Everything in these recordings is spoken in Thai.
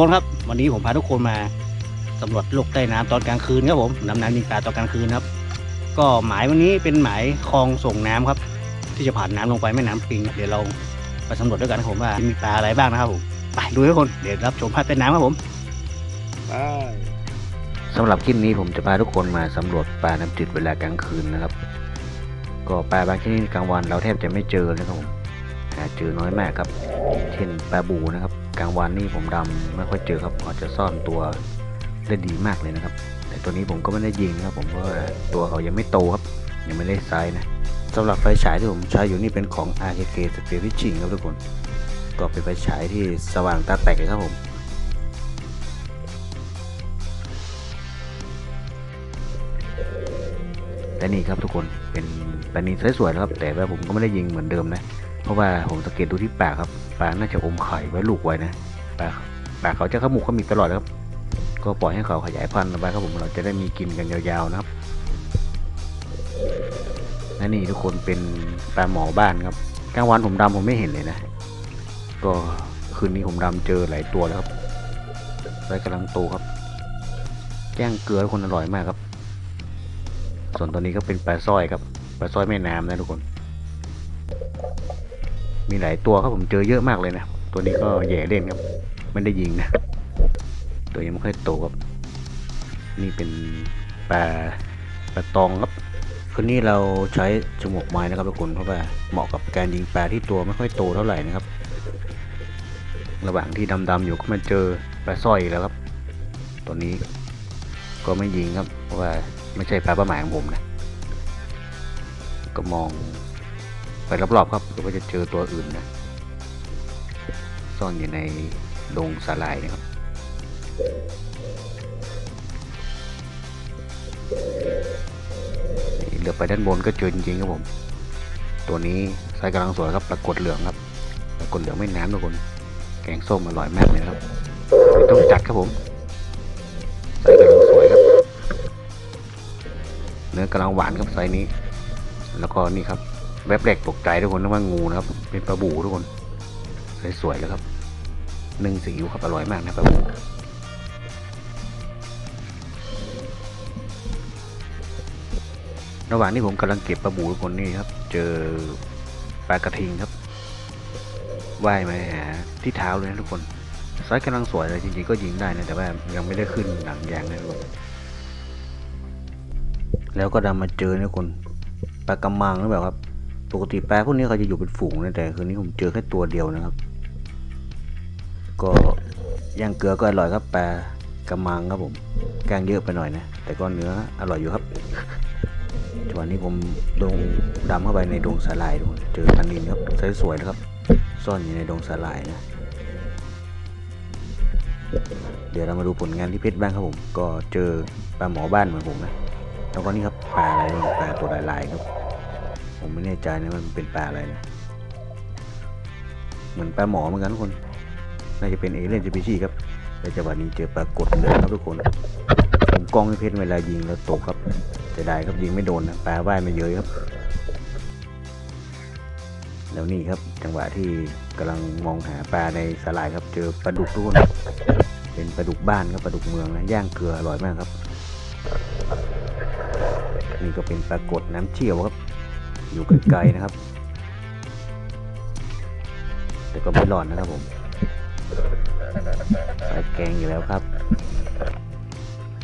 ทุกคนครับ วันนี้ผมพาทุกคนมาสำรวจโลกใต้น้ำตอนกลางคืนครับผมดำน้ำยิงปลาตอนกลางคืนครับ ก็หมายวันนี้เป็นหมายคลองส่งน้ำครับ ที่จะผ่านน้ำลงไปแม่น้ำปิง เดี๋ยวเราไปสำรวจด้วยกันนะครับผมว่ามีปลาอะไรบ้างนะครับผมไปดูทุกคนเดี๋ยวรับชมภาพใต้น้ำครับผมไปสำหรับคลิปนี้ผมจะพาทุกคนมาสำรวจปลาน้ำจืดเวลากลางคืนนะครับ ก็ปลาบางชนิดกลางวันเราแทบจะไม่เจอเลยครับผมหาเจอน้อยมากครับ เช่นปลาบูนะครับ กลางวันนี่ผมดำไม่ค่อยเจอครับเขาจจะซ่อนตัวได้ดีมากเลยนะครับ แต่ตัวนี้ผมก็ไม่ได้ยิงครับ ผมเพราะตัวเขายังไม่โตครับ ยังไม่ได้ไซส์นะสำหรับไฟฉายที่ผมใช้อยู่นี่เป็นของ RKK Spirit Fishing ครับทุกคน ก็เป็นไฟฉายที่สว่างตาแตกเลยครับผมและนี่ครับทุกคนเป็นปลานินสวยๆครับ แต่ว่าผมก็ไม่ได้ยิงเหมือนเดิมนะ ราะว่าผมสังเกตดูที่ปากครับปลาน่าจะอมไข่ไว้ลูกไว้นะปลาปากเขาจะขมุกขมิบตลอดครับ ก็ปล่อยให้เขาขยายพันธุ์ไปครับผมเราจะได้มีกินกันยาวๆนะครับและนี่ทุกคนเป็นปลาหมอบ้านครับกลางวันผมดำผมไม่เห็นเลยนะ ก็คืนนี้ผมดำเจอหลายตัวแล้วครับไว้กำลังโตครับ แจ้งเกลือคนอร่อยมากครับ ส่วนตัวนี้ก็เป็นปลาสร้อยครับปลาสร้อยแม่น้ำนะทุกคน มีหลายตัวครับผมเจอเยอะมากเลยนะ ตัวนี้ก็แย่เล่นครับ ไม่ได้ยิงนะ ตัวยังไม่ค่อยโตครับ นี่เป็นปลาปลาตองครับคืนนี้เราใช้จมูกไม้นะครับทุกคนเพราะว่าเหมาะกับการยิงปลาที่ตัวไม่ค่อยโตเท่าไหร่นะครับ ระหว่างที่ดำๆอยู่ก็มาเจอปลาสร้อยแล้วครับ ตัวนี้ก็ไม่ยิงครับ เพราะว่าไม่ใช่ปลาเป้าหมายของผมนะ ก็มอง ไปรอบๆครับก็ว่าจะเจอตัวอื่นนะ ซ่อนอยู่ในดงสาลายนะครับเหลือไปด้านบนก็เจอจริงๆครับผม ตัวนี้ไซส์กำลังสวยครับปรากฏเหลืองครับ ปรากฏเหลืองไม่น้ำทุกคน แกงส้มอร่อยมากเลยครับไม่ต้องจัดครับผมไซส์กำลังสวยครับ เนื้อกำลังหวานครับไซส์นี้ แล้วก็นี่ครับ แวบแรกตกใจทุกคนนึกว่างูนะครับ เป็นปลาบูทุกคน สวยๆแล้วครับนึ่งซีอิ๊วครับอร่อยมากนะปลาบูระหว่างที่ผมกำลังเก็บปลาบูทุกคนนี่ครับ เจอปลากระทิงครับว่ายมาหาที่เท้าเลยนะทุกคนไซส์กำลังสวยเลยจริงๆก็ยิงได้นะแต่ว่ายังไม่ได้ขึ้นหนังยางนะทุกคนแล้วก็ดำมาเจอเนี่ยคนปลากระมังหรือเปล่าครับ ปกติปลาพวกนี้เขาจะอยู่เป็นฝูงนะแต่คืนนี้ผมเจอแค่ตัวเดียวนะครับ ก็ย่างเกลือก็อร่อยครับปลากระมังครับผมแกงเยอะไปหน่อยนะ แต่ก็เนื้ออร่อยอยู่ครับจังหวะนี้ผมลงดำเข้าไปในดงสาหร่ายทุกคนเจอปลานินครับสสวยๆนะครับ ซ่อนอยู่ในดงสาหร่ายนะ เดี๋ยวเรามาดูผลงานที่เพชรบ้างครับผม ก็เจอปลาหมอบ้านเหมือนผมนะแล้วก็นี่ครับปลาอะไรปลาตัวลายๆครับ ผมไม่แน่ใจนะมันเป็นปลาอะไรนะเหมือนปลาหมอเหมือนกันทุกคน น่าจะเป็นเอเลี่ยนสปีชีส์ครับแต่จังหวะนี้เจอปลากดเหลืองครับทุกคน ผมกล้องเพชรเวลายิงแล้วตกครับจะได้ครับยิงไม่โดนนะปลาว่ายม่เยอะครับ แล้วนี่ครับจังหวะที่กำลังมองหาปลาในสลายครับ เจอปลาดุกทุกคนเป็นปลาดุกบ้านครับปลาดุกเมืองนะย่างเกลืออร่อยมากครับนี่ก็เป็นปลากดน้ำเชี่ยวครับ อยู่ไกลๆนะครับ แต่ก็ไม่รอดนะครับผมใส่แกงอยู่แล้วครับ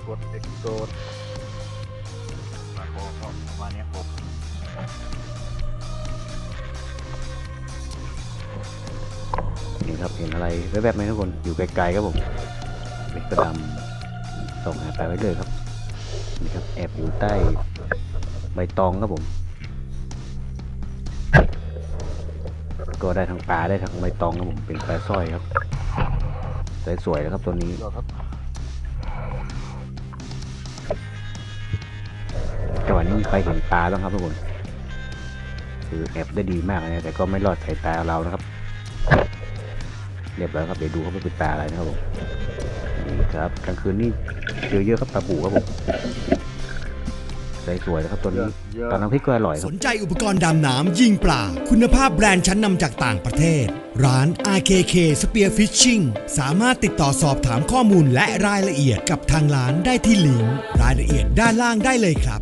กดเด็กโดดมาโคก็ประมาณเนี้ยผมนี่ครับเห็นอะไรแวบๆไหมทุกคนอยู่ไกลๆครับผมเป็นกระดำส่งหาไปไว้เลยครับนี่ครับแอบอยู่ใต้ใบตองครับผม ก็ได้ทั้งปลาได้ทั้งใบตองครับผมเป็นปลาสร้อยครับสวยๆนะครับตัวนี้ยอดครับจังหวะนี้ใครเห็นปลาบ้างครับทุกคนคือแอบได้ดีมากนะแต่ก็ไม่รอดสายตาเรานะครับ เรียบร้อยครับเดี๋ยวดูเขาไม่เป็นปลาอะไรนะครับผมนี่ครับกลางคืนนี่เยอะๆครับปลาบูครับผม สสวยนะครับตัวเยนี้อะเยอะตอนน้ำพริกก็อร่อยคสรับนใจอุปกรณ์ดำน้ำยิงปลาคุณภาพแบรนด์ชั้นนำจากต่างประเทศ ร้าน RKK Spear Fishing สามารถติดต่อสอบถามข้อมูลและรายละเอียดกับทางร้านได้ที่ลิงก์รายละเอียดด้านล่างได้เลยครับ